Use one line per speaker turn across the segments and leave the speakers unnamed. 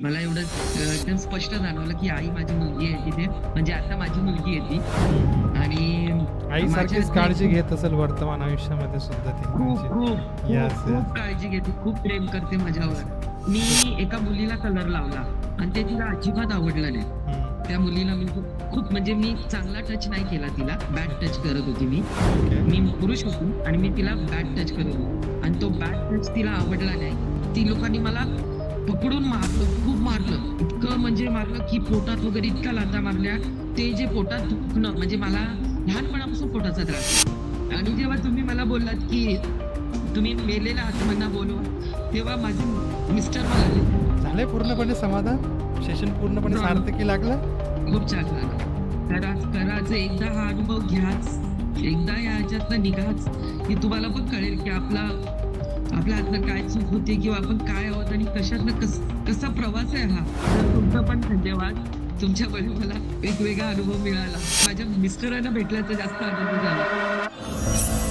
मला एवढं एकदम स्पष्ट जाणवलं की आई माझी मुलगी आहे तिथे. म्हणजे आता माझी मुलगी आहे ती. आणि
आई सारखीच काळजी घेत असेल वर्तमान आयुष्यामध्ये सुद्धा ती.
खूप खूप काळजी घेते खूप प्रेम करते माझ्यावर. मी एका मुलीला कलर लावला आणि ते तिला अजिबात आवडलं नाही. त्या मुलीला मी खूप- खूप म्हणजे मी चांगला टच नाही केला तिला. बॅड टच करत होती मी. मी पुरुष होतो आणि मी तिला बॅड टच करत होतो. आणि तो बॅड टच तिला आवडला नाही. ती लोकांनी मला पकडून मारलं खूप मारलं इतकं म्हणजे मारलं की पोटात वगैरे इतका लाथा मारल्या ते जे पोटात दुखणं म्हणजे मला लहानपणापासून पोटाचा त्रास. आणि जेव्हा तुम्ही मला बोललात की तुम्ही मेलेल्या आत्मांना बोलवा तेव्हा माझे मिस्टर मला
झालंय पूर्णपणे समाधान सेशन पूर्णपणे. सार्थकी लागलं
खूप छान झालं करा कराच एकदा हा अनुभव घ्याच एकदा या ह्याच्यातनं निघाच की तुम्हाला पण कळेल की आपला आपल्या काय चूक होते किंवा आपण काय आहोत आणि कशातनं कस कसा प्रवास आहे हा? तर तुमचं पण धन्यवाद. तुमच्यामुळे मला एक वेगळा अनुभव मिळाला. माझ्या मिस्टरांना भेटल्याचा जास्त आनंद झाला.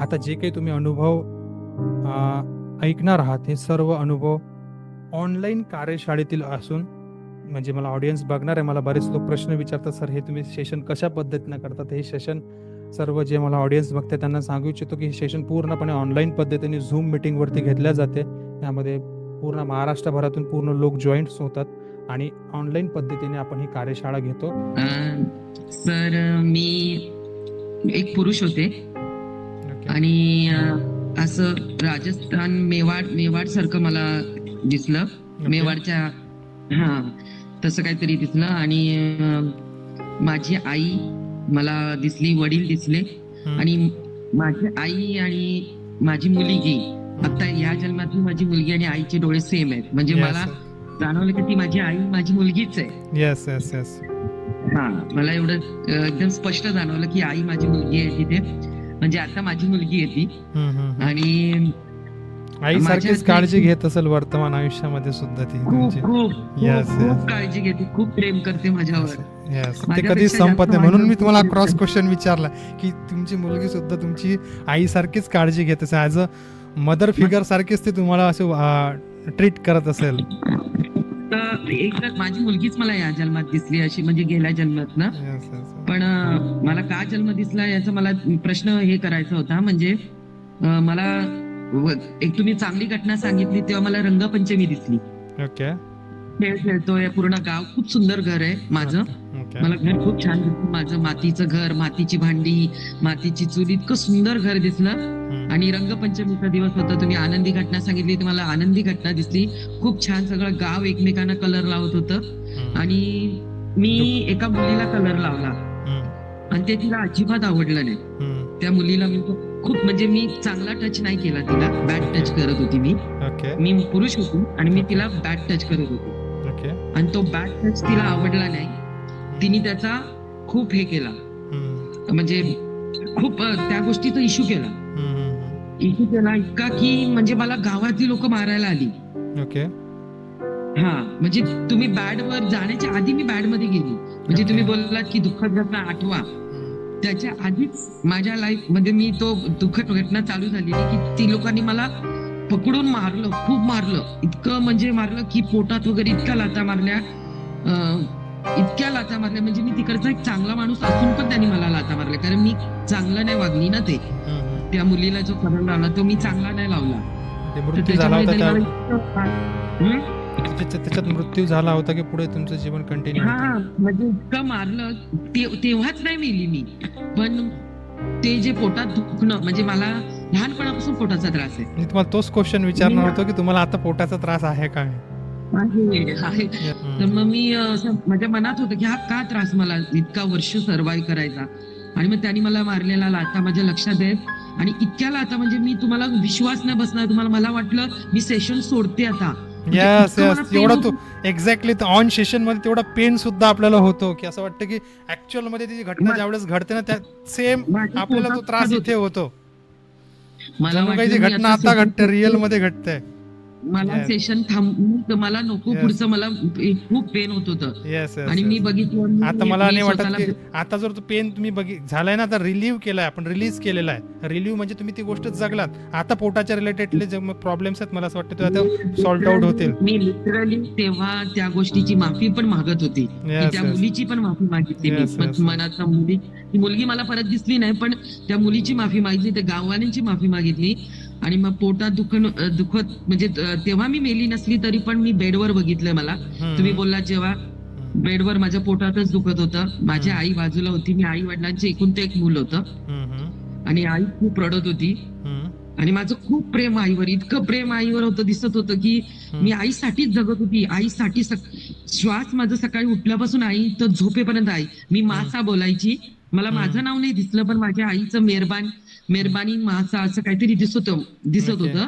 आता जे काही तुम्ही अनुभव ऐकणार आहात हे सर्व अनुभव ऑनलाईन कार्यशाळेतील असून म्हणजे मला ऑडियन्स बघणार आहे. मला बरेच लोक प्रश्न विचारतात सर हे तुम्ही सेशन कशा पद्धतीनं करतात हे सेशन सर्व जे मला ऑडियन्स बघते त्यांना सांगू इच्छितो की हे सेशन पूर्णपणे ऑनलाईन पद्धतीने झूम मिटिंगवरती घेतल्या जाते. यामध्ये पूर्ण महाराष्ट्रभरातून पूर्ण लोक जॉईंट्स होतात आणि ऑनलाईन पद्धतीने आपण ही कार्यशाळा घेतो.
सर मी एक पुरुष होते. आणि असं राजस्थान मेवाड मेवाड सारखं मला दिसलं. मेवाडच्या हा तसं काहीतरी दिसलं आणि माझी आई मला दिसली वडील दिसले. आणि माझी आई आणि माझी मुलगी आता या जन्मातली माझी मुलगी आणि आईचे डोळे सेम आहेत. म्हणजे मला जाणवलं की ती माझी आई माझी मुलगीच आहे.
येस येस येस
हा मला एवढं एकदम स्पष्ट जाणवलं की आई माझी मुलगी आहे तिथे. म्हणजे आता माझी मुलगी आहे ती. आणि
आई सारखीच काळजी घेत असेल वर्तमान आयुष्यामध्ये सुद्धा ती तुमची.
काळजी घेते खूप प्रेम करते माझ्यावर.
ते कधी संपत नाही. म्हणून मी तुम्हाला क्रॉस. क्वेश्चन विचारला की तुमची मुलगी सुद्धा तुमची आई सारखीच काळजी घेत असेल. ऍज अ मदर फिगर सारखीच ते तुम्हाला असे ट्रीट करत असेल.
एकदा माझी मुलगीच मला या जन्मात दिसली अशी म्हणजे गेल्या जन्मात ना. पण मला का जन्म दिसला याचा मला प्रश्न हे करायचा होता. म्हणजे मला एक तुम्ही चांगली घटना सांगितली तेव्हा मला रंगपंचमी दिसली.
ओके.
खेळ खेळतोय पूर्ण गाव खूप सुंदर घर आहे माझं. मला घर खूप छान दिसलं. माझं मातीचं घर मातीची भांडी मातीची चूल इतकं सुंदर घर दिसलं. आणि रंगपंचमीचा दिवस होता तुम्ही आनंदी घटना सांगितली तर मला आनंदी घटना दिसली. खूप छान सगळं गाव एकमेकांना कलर लावत होतं. आणि मी एका मुलीला कलर लावला. आणि ते तिला अजिबात आवडलं नाही. त्या मुलीला मी खूप म्हणजे मी चांगला टच नाही केला तिला. बॅड टच करत होती मी. मी पुरुष होतो आणि मी तिला बॅड टच करत होते. आणि तो बॅड टच तिला आवडला नाही. तिने त्याचा खूप हे केला. म्हणजे खूप त्या गोष्टीचा इश्यू केला. इश्यू केला इतका की म्हणजे मला गावातली लोक मारायला आली.
ओके
हा म्हणजे तुम्ही बॅड वर जाण्याच्या आधी मी बॅडमध्ये गेली. म्हणजे तुम्ही बोललात की दुःखद घटना आठवा. त्याच्या आधीच माझ्या लाईफमध्ये मी तो दुःखद घटना चालू झालेली की ती लोकांनी मला पकडून मारलं खूप मारलं. इतकं म्हणजे मारलं की पोटात वगैरे इतक्या लाथा मारल्या. इतक्या लाथा मारल्या. म्हणजे मी तिकडचा एक चांगला माणूस असून पण त्यांनी मला लाथा मारल्या. कारण मी चांगलं नाही वागली ना ते. त्या मुलीला जो कलर लावला तो मी चांगला नाही लावला.
झाला
त्याच्यामुळे
त्याच्यात त्याच्यात मृत्यू झाला होता की पुढे तुमचं जीवन कंटिन्यू
हा म्हणजे इतकं मारलं ते- तेव्हाच नाही मेली मी. पण ते जे पोटात दुखणं म्हणजे मला लहानपणापासून पोटाचा त्रास आहे.
मी तुम्हाला तोच क्वेश्चन विचारणार होतो की तुम्हाला आता पोटाचा त्रास आहे काय
आहे, आहे. तर मग मी असं माझ्या मनात होतं की हा का त्रास मला इतका वर्ष सर्वाईव्ह करायचा? आणि मग त्यांनी मला मारलेला लाथा माझ्या लक्षात आहे आणि इतक्या लाथा म्हणजे मी तुम्हाला विश्वास नाही बसणार तुम्हाला मला वाटलं मी सेशन सोडते आता.
यस यस एवढा. तू एक्झॅक्टली ऑन सेशनमध्ये तेवढा पेन सुद्धा आपल्याला होतो की असं वाटतं की ऍक्च्युअलमध्ये ती घटना ज्यावेळेस घडते ना त्या सेम आपल्याला तो त्रास इथे होतो
मला
काही घटना
आता
घडते रिअल. मध्ये घडते
मला. सेशन थांब मला नको. पुढचं मला खूप पेन होत होतं आणि मी बघितलं
आता मला नाही वाटत आता जर तो पेन तुम्ही बघि झालाय ना तर रिलीव्ह केलाय आपण रिलीज केलेला आहे रिलीव्ह म्हणजे तुम्ही ती गोष्ट जगलात आता पोटाच्या रिलेटेडले जे प्रॉब्लेम्स आहेत मला असं वाटतं ते आता सॉल्ट आउट होतील
मी लिटरली तेव्हा त्या गोष्टीची माफी पण मागत होती त्या. मुलीची पण माफी मागितली मी. मनात मुली ती मुलगी मला परत दिसली नाही पण त्या मुलीची माफी मागितली त्या गाववाल्यांची माफी मागितली आणि मग पोटात दुख दुखत म्हणजे तेव्हा मी मेली नसली तरी पण मी बेडवर बघितलंय मला. तुम्ही बोललात जेव्हा. बेडवर माझ्या पोटातच दुखत होतं. माझी
हम्म.
आई बाजूला होती. मी आई वडिलांचे एकूण ते एक मुल होतं. आणि आई खूप रडत होती. आणि माझं खूप प्रेम आईवर इतकं प्रेम आईवर होतं दिसत होतं की. मी आईसाठीच जगत होती. आईसाठी श्वास माझं सकाळी उठल्यापासून आई तर झोपेपर्यंत आई. मी मासा बोलायची. मला. माझं नाव नाही दिसलं पण माझ्या आईचं मेहरबान मेहरबानी. मासा असं काहीतरी दिसत दिसत. होतं.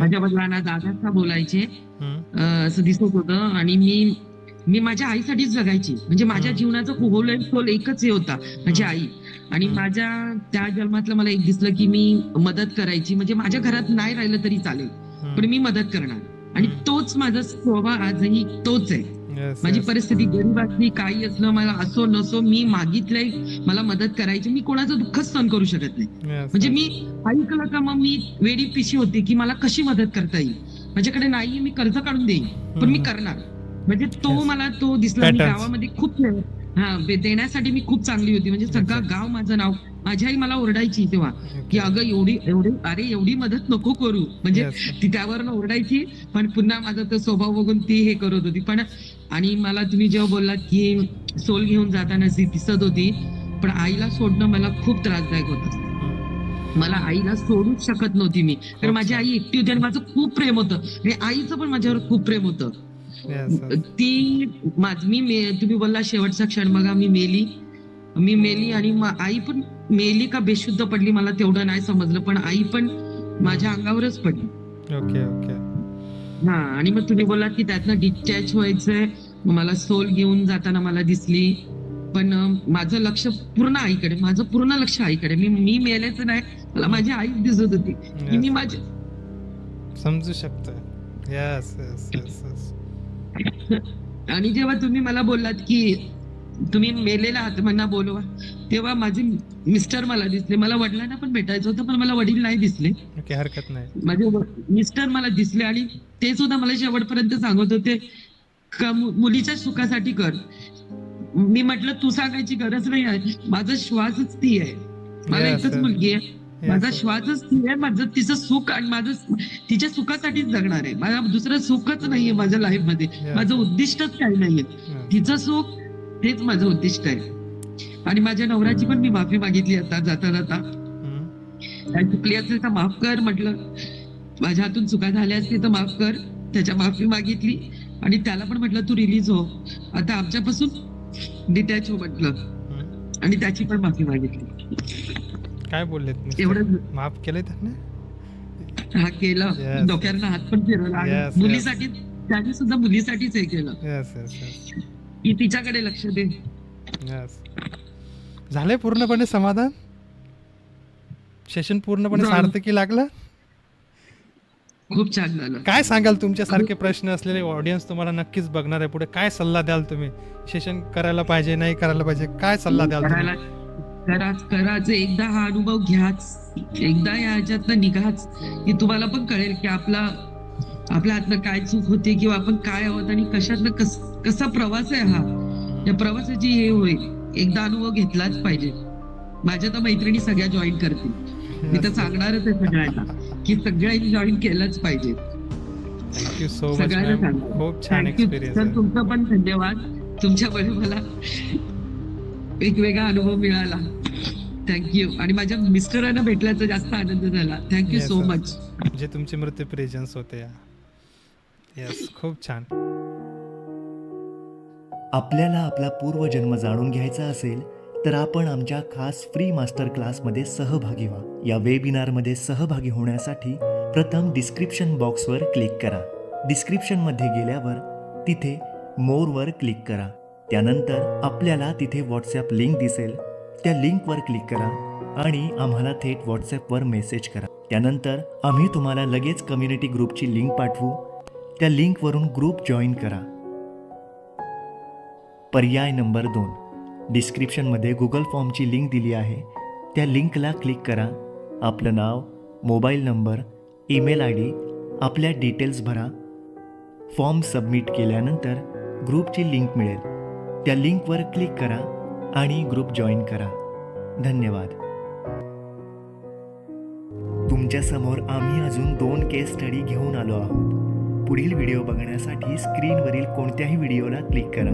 माझ्या वडिलांना दादाचा बोलायचे. असं दिसत होतं. आणि मी मी माझ्या आईसाठीच जगायची. म्हणजे माझ्या. जीवनाचा खोल खोल एकच हे होता माझी आई. आणि. माझ्या त्या जन्मातलं मला एक दिसलं की मी मदत करायची. म्हणजे माझ्या घरात नाही राहिलं तरी चालेल. पण मी मदत करणार. आणि. तोच माझा स्वभाव आजही तोच आहे. माझी. परिस्थिती गरीब असली काही असलं मला असो नसो मी मागितलंय मला मदत करायची मी कोणाचं दुःखच सहन करू शकत नाही म्हणजे. मी ऐकलं का मग मी वेडी पिशी होते की मला कशी मदत करता येईल माझ्याकडे नाहीये मी कर्ज काढून देईन पण मी. करणार म्हणजे तो. मला तो दिसला मी. गावामध्ये खूप हा देण्यासाठी मी खूप चांगली होती म्हणजे सगळं. गाव माझं नाव माझी आई मला ओरडायची तेव्हा की. अगं एवढी एवढी अरे एवढी मदत नको करू म्हणजे. ती त्यावर ओरडायची पण पुन्हा माझा तो स्वभाव बघून ती हे करत होती पण आणि मला तुम्ही जेव्हा बोललात की सोल घेऊन जाताना जी दिसत होती पण आईला सोडणं मला खूप त्रासदायक होतं. मला आईला सोडूच शकत नव्हती मी तर माझी. आई एकटी होती आणि माझं खूप प्रेम होतं आणि आईचं पण माझ्यावर खूप प्रेम होतं. ती मे- तुम्ही बोलला शेवटचा क्षण बघा मी मेली मी मेली आणि आई पण मेली का बेशुद्ध पडली मला तेवढं नाही समजलं पण आई पण माझ्या अंगावरच पडली.
Okay okay.
हा आणि मग तुम्ही बोललात की त्यातनं डिस्चॅच व्हायचंय मला सोल घेऊन जाताना मला दिसली. पण माझं लक्ष पूर्ण आईकडे माझं पूर्ण लक्ष आईकडे. मी मी मेल्याचं नाही मला माझी आई दिसत होती. की मी. माझी
समजू येस
आणि जेव्हा तुम्ही मला बोललात की तुम्ही मेलेल्या आत्म्यांना बोलवा. तेव्हा माझे मिस्टर मला दिसले. मला वडिलांना पण भेटायचं होतं पण मला वडील नाही दिसले.
हरकत नाही.
माझे मिस्टर मला दिसले आणि ते सुद्धा मला शेवटपर्यंत सांगत होते मुलीच्या सुखासाठी कर. मी म्हटलं तू सांगायची गरज नाही आहे. माझा श्वासच ती आहे. मला
Yes,
एकच. मुलगी आहे.
Yes,
माझा. श्वासच ती आहे. माझं तिचं सुख आणि माझं तिच्या सुखासाठीच जगणार आहे. माझा दुसरं सुखच नाहीये माझ्या
लाईफमध्ये.
माझं उद्दिष्टच काही नाहीये. तिचं सुख हेच माझं उद्दिष्ट आहे. आणि माझ्या नवऱ्याची पण मी माफी मागितली आता जाता जाता. चुकली असेल तर माफ कर म्हटलं. माझ्या हातून चुका झाल्या असतील तर माफ कर. त्याच्या माफी मागितली. आणि त्याला पण म्हटलं तू रिलीज हो. आता आमच्यापासून डिटॅच हो म्हटलं. आणि त्याची पण माफी मागितली.
काय मिस्टर?
एवढं
माफ केले त्यांनी?
हा केलं. डोक्यावरनं हात पण फिरवला. मुलीसाठी त्याने सुद्धा मुलीसाठीच हे केलं. तिच्याकडे लक्ष दे.
येस झाले पूर्णपणे समाधान? सेशन पूर्णपणे. सार्थकी लागलं?
खूप छान झालं.
काय सांगाल तुमच्यासारखे प्रश्न असलेले ऑडियन्स तुम्हाला नक्कीच बघणार आहे पुढे. काय सल्ला द्याल तुम्ही? सेशन करायला पाहिजे नाही करायला पाहिजे काय सल्ला द्याल तुम्ही?
कराच कराच एकदा हा अनुभव घ्याच. एकदा या ह्याच्यातनं निघाच. की तुम्हाला पण कळेल की आपला आपल्या हातनं काय चूक होते किंवा आपण काय आहोत आणि कशातनं कस कसा प्रवास आहे हा? या प्रवासाची हे होईल एकदा अनुभव घेतलाच पाहिजे. माझ्या तर मैत्रिणी सगळ्या जॉईन करतील. मी तर सांगणारच आहे सगळ्यांना की सगळ्यांनी जॉईन केलंच पाहिजे.
थँक्यू सो मच
सगळ्यांना.
खूप छान आहे.
तुमचं पण धन्यवाद. तुमच्यामुळे मला वेगवेगळा अनुभव मिळाला. थँक्यू आणि माझ्या मिस्टरांना भेटल्याचा जास्त आनंद झाला. Thank you so. मच
जे तुमचे मृत्यू प्रेझेन्स होते. या येस खूप छान.
आपल्याला आपला पूर्वजन्म जाणून घ्यायचा असेल तर आपण आमच्या खास फ्री मास्टर क्लासमध्ये सहभागी व्हा. या वेबिनारमध्ये सहभागी होण्यासाठी प्रथम डिस्क्रिप्शन बॉक्सवर क्लिक करा. डिस्क्रिप्शनमध्ये गेल्यावर तिथे मोरवर क्लिक करा. त्यानंतर आपल्याला तिथे व्हॉट्सॲप लिंक दिसेल. त्या लिंकवर क्लिक करा आणि आम्हाला थेट व्हॉट्सॲपवर मेसेज करा. त्यानंतर आम्ही तुम्हाला लगेच कम्युनिटी ग्रुपची लिंक पाठवू. त्या लिंकवरून ग्रुप जॉईन करा. पर्याय नंबर दोन. डिस्क्रिप्शनमध्ये गुगल फॉर्मची लिंक दिली आहे. त्या लिंकला क्लिक करा. आपलं नाव mobile number email I D आपल्या डिटेल्स भरा. फॉर्म सबमिट केल्यानंतर ग्रुपची लिंक मिळेल. त्या लिंकवर क्लिक करा आणि ग्रुप जॉईन करा. धन्यवाद. तुमच्यासमोर आम्ही अजून दोन केस स्टडी घेऊन आलो आहोत. पुढील व्हिडिओ बघण्यासाठी स्क्रीनवरील कोणत्याही व्हिडिओला क्लिक करा.